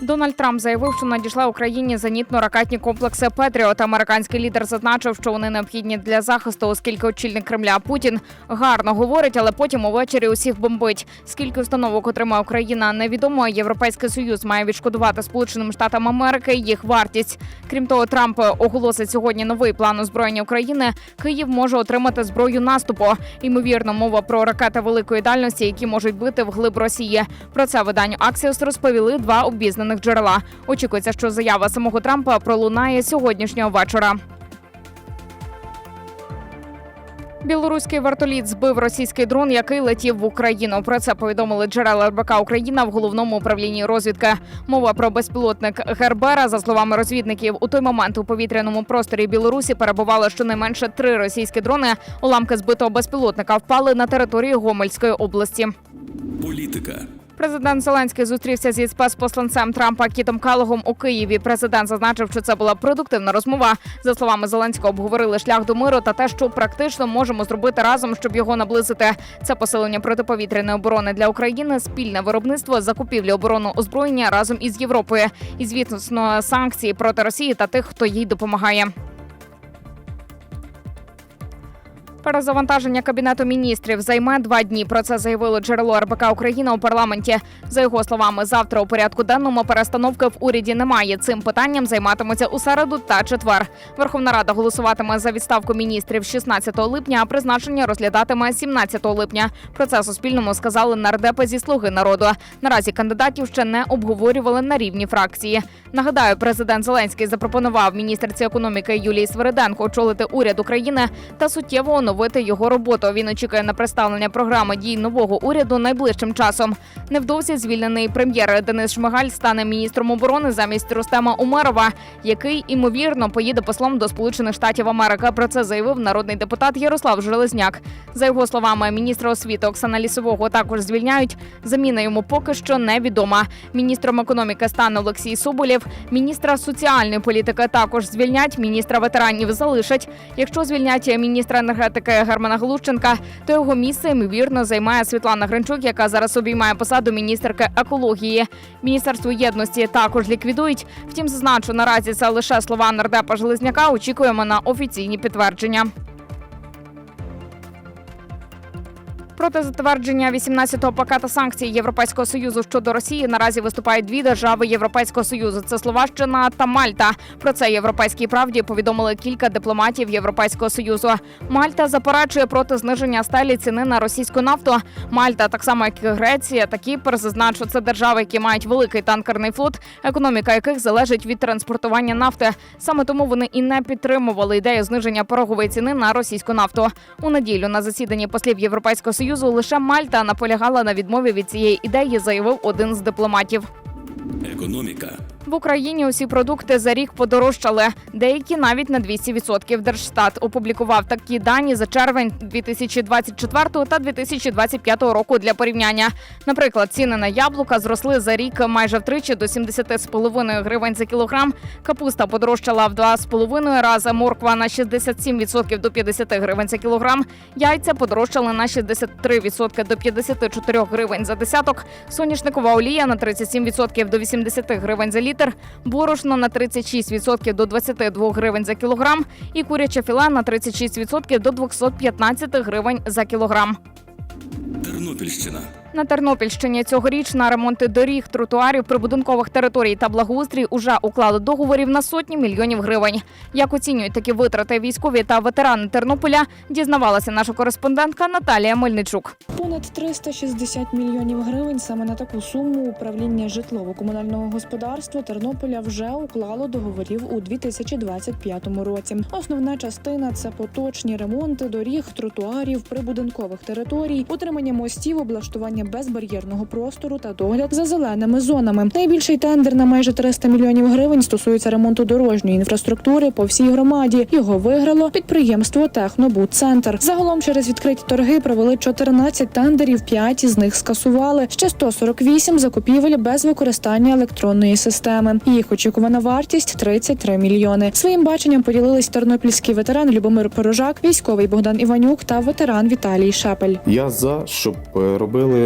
Дональд Трамп заявив, що надійшла Україні зенітно-ракетні комплекси Петріот. Американський лідер зазначив, що вони необхідні для захисту, оскільки очільник Кремля Путін гарно говорить, але потім увечері усіх бомбить. Скільки установок отримає Україна, невідомо. Європейський союз має відшкодувати Сполученим Штатам Америки їх вартість. Крім того, Трамп оголосить сьогодні новий план озброєння України. Київ може отримати зброю наступу. Ймовірно, мова про ракети великої дальності, які можуть бити вглиб Росії. Про це виданню Аксіос розповіли два обізнаних джерела. Очікується, що заява самого Трампа пролунає сьогоднішнього вечора. Білоруський вертоліт збив російський дрон, який летів в Україну. Про це повідомили джерела РБК Україна в головному управлінні розвідки. Мова про безпілотник Гербера. За словами розвідників, у той момент у повітряному просторі Білорусі перебувало щонайменше три російські дрони. Уламки збитого безпілотника впали на територію Гомельської області. Політика. Президент Зеленський зустрівся зі спецпосланцем Трампа Кітом Калогом у Києві. Президент зазначив, що це була продуктивна розмова. За словами Зеленського, обговорили шлях до миру та те, що практично можемо зробити разом, щоб його наблизити. Це посилення протиповітряної оборони для України, спільне виробництво, закупівлі оборону озброєння разом із Європою. І звісно, санкції проти Росії та тих, хто їй допомагає. Перезавантаження кабінету міністрів займе два дні. Про це заявило джерело РБК Україна у парламенті. За його словами, завтра у порядку денному перестановки в уряді немає. Цим питанням займатимуться у середу та четвер. Верховна Рада голосуватиме за відставку міністрів 16 липня, а призначення розглядатиме 17 липня. Про це Суспільному сказали нардепи зі слуги народу. Наразі кандидатів ще не обговорювали на рівні фракції. Нагадаю, президент Зеленський запропонував міністерці економіки Юлії Свириденко очолити уряд України та суттєво оновити його роботу. Він очікує на представлення програми дій нового уряду найближчим часом. Невдовзі звільнений прем'єр Денис Шмигаль стане міністром оборони замість Рустема Умерова, який імовірно поїде послом до Сполучених Штатів Америки. Про це заявив народний депутат Ярослав Железняк. За його словами, міністра освіти Оксана Лісового також звільняють. Заміна йому поки що невідома. Міністром економіки стане Олексій Соболєв. Міністра соціальної політики також звільнять. Міністра ветеранів залишать. Якщо звільнять міністра енергетики Германа Глущенка, то його місце ймовірно займає Світлана Гринчук, яка зараз обіймає посаду міністерки екології. Міністерство єдності також ліквідують. Втім, зазначу, наразі це лише слова нардепа Железняка. Очікуємо на офіційні підтвердження. Проти затвердження 18-го пакета санкцій Європейського союзу щодо Росії наразі виступають дві держави Європейського союзу. Це Словаччина та Мальта. Про це європейській правді повідомили кілька дипломатів Європейського союзу. Мальта заперечує проти зниження стелі ціни на російську нафту. Мальта, так само як і Греція та Кіпр, зазначу, це держави, які мають великий танкерний флот, економіка яких залежить від транспортування нафти. Саме тому вони і не підтримували ідею зниження порогової ціни на російську нафту. У неділю на засіданні послів Європейського союзу лише Мальта наполягала на відмові від цієї ідеї, заявив один з дипломатів. Економіка. В Україні усі продукти за рік подорожчали, деякі навіть на 200%. Держстат опублікував такі дані за червень 2024 та 2025 року для порівняння. Наприклад, ціни на яблука зросли за рік майже втричі до 70,5 гривень за кілограм. Капуста подорожчала в 2,5 рази. Морква на 67% до 50 гривень за кілограм. Яйця подорожчали на 63% до 54 гривень за десяток. Соняшникова олія на 37% до 80 гривень за літр, борошно на 36% до 22 гривень за кілограм і куряче філе на 36% до 215 гривень за кілограм. Тернопільщина. На Тернопільщині цьогоріч на ремонти доріг, тротуарів, прибудинкових територій та благоустрій уже уклали договорів на сотні мільйонів гривень. Як оцінюють такі витрати військові та ветерани Тернополя, дізнавалася наша кореспондентка Наталія Мельничук. Понад 360 мільйонів гривень саме на таку суму управління житлово-комунального господарства Тернополя вже уклало договорів у 2025 році. Основна частина це поточні ремонти доріг, тротуарів, прибудинкових територій, утримання мостів, облаштування безбар'єрного простору та догляд за зеленими зонами. Найбільший тендер на майже 300 мільйонів гривень стосується ремонту дорожньої інфраструктури по всій громаді. Його виграло підприємство Технобудцентр. Загалом через відкриті торги провели 14 тендерів, 5 із них скасували. Ще 148 закупівель без використання електронної системи. Їх очікувана вартість 33 мільйони. Своїм баченням поділились тернопільський ветеран Любомир Порожак, військовий Богдан Іванюк та ветеран Віталій Шепель. Я за щоб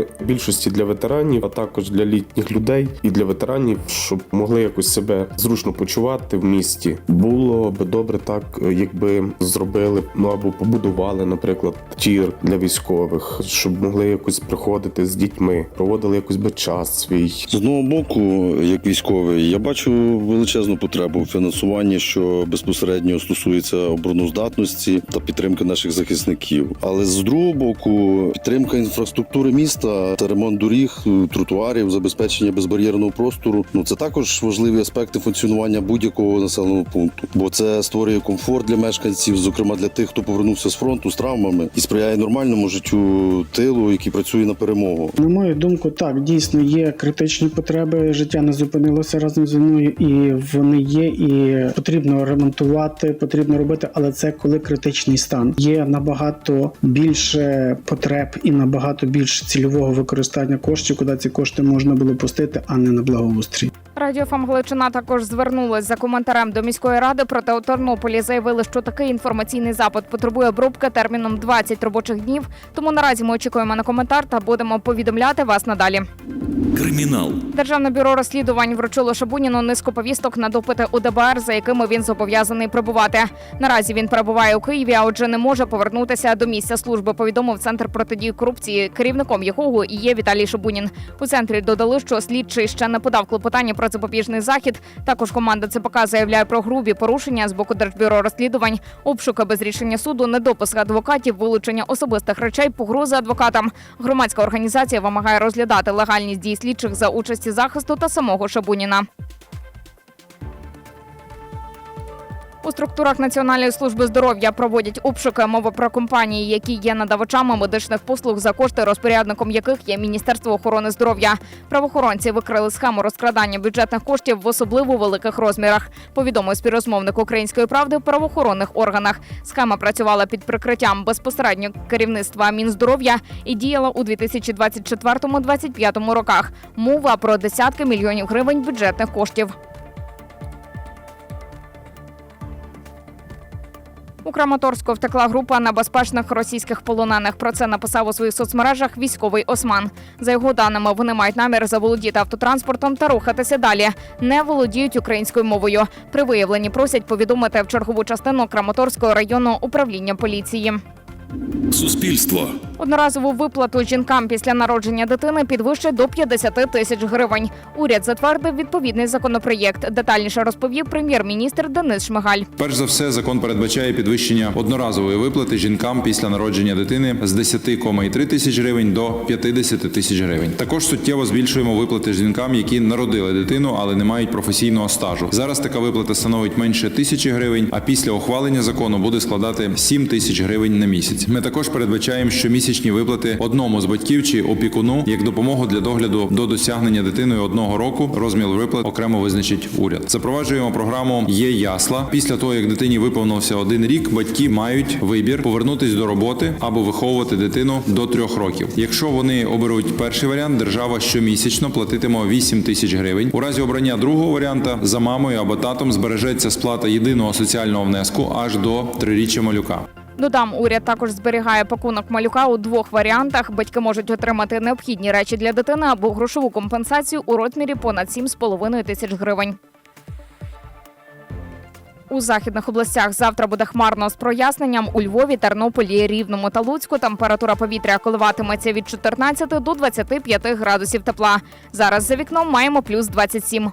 робили більшості для ветеранів, а також для літніх людей і для ветеранів, щоб могли якось себе зручно почувати в місті. Було би добре так, якби зробили ну або побудували, наприклад, тір для військових, щоб могли якось приходити з дітьми, проводили якось би час свій. З одного боку, як військовий, я бачу величезну потребу в фінансуванні, що безпосередньо стосується обороноздатності та підтримки наших захисників. Але з другого боку, підтримка інфраструктури міста та ремонт доріг, тротуарів, забезпечення безбар'єрного простору ну це також важливі аспекти функціонування будь-якого населеного пункту, бо це створює комфорт для мешканців, зокрема для тих, хто повернувся з фронту з травмами, і сприяє нормальному життю тилу, який працює на перемогу. На мою думку, так дійсно є критичні потреби. Життя не зупинилося разом зі мною, і вони є. І потрібно ремонтувати, потрібно робити, але це коли критичний стан. Є набагато більше потреб і набагато більше цільового використання коштів, куди ці кошти можна було пустити, а не на благоустрій. Радіо ФМ Галичина також звернулась за коментарем до міської ради. Проте у Тернополі заявили, що такий інформаційний запит потребує обробки терміном 20 робочих днів. Тому наразі ми очікуємо на коментар та будемо повідомляти вас надалі. Кримінал Державне бюро розслідувань вручило Шабуніну низку повісток на допити у ДБР, за якими він зобов'язаний прибувати. Наразі він перебуває у Києві, а отже, не може повернутися до місця служби. Повідомив центр протидії корупції, керівником якого і є Віталій Шабунін. У центрі додали, що слідчий ще не подав клопотання про запобіжний захід. Також команда ЦПК заявляє про грубі порушення з боку Держбюро розслідувань, обшуки без рішення суду, недопуск адвокатів, вилучення особистих речей, погрози адвокатам. Громадська організація вимагає розглядати легальність дій слідчих за участі захисту та самого Шабуніна. У структурах Національної служби здоров'я проводять обшуки. Мова про компанії, які є надавачами медичних послуг за кошти, розпорядником яких є Міністерство охорони здоров'я. Правоохоронці викрили схему розкрадання бюджетних коштів в особливо великих розмірах. Повідомив співрозмовник української правди в правоохоронних органах. Схема працювала під прикриттям безпосередньо керівництва Мінздоров'я і діяла у 2024-2025 роках. Мова про десятки мільйонів гривень бюджетних коштів. У Краматорську втекла група небезпечних російських полонених. Про це написав у своїх соцмережах військовий Осман. За його даними, вони мають намір заволодіти автотранспортом та рухатися далі. Не володіють українською мовою. При виявленні просять повідомити в чергову частину Краматорського районного управління поліції. Суспільство. Одноразову виплату жінкам після народження дитини підвищить до 50 тисяч гривень. Уряд затвердив відповідний законопроєкт. Детальніше розповів прем'єр-міністр Денис Шмигаль. Перш за все, закон передбачає підвищення одноразової виплати жінкам після народження дитини з 10,3 тисяч гривень до 50 тисяч гривень. Також суттєво збільшуємо виплати жінкам, які народили дитину, але не мають професійного стажу. Зараз така виплата становить менше тисячі гривень, а після ухвалення закону буде складати 7 тисяч гривень на місяць. Ми також передбачаємо щомісячні виплати одному з батьків чи опікуну як допомогу для догляду до досягнення дитиною одного року. Розмір виплат окремо визначить уряд. Запроваджуємо програму Є ясла. Після того як дитині виповнився один рік, батьки мають вибір повернутись до роботи або виховувати дитину до трьох років. Якщо вони оберуть перший варіант, держава щомісячно платитиме 8 тисяч гривень. У разі обрання другого варіанта за мамою або татом збережеться сплата єдиного соціального внеску аж до триріччя малюка. Додам, уряд також зберігає пакунок малюка у двох варіантах. Батьки можуть отримати необхідні речі для дитини або грошову компенсацію у розмірі понад 7,5 тисяч гривень. У західних областях завтра буде хмарно з проясненням. У Львові, Тернополі, Рівному та Луцьку температура повітря коливатиметься від 14 до 25 градусів тепла. Зараз за вікном маємо плюс 27.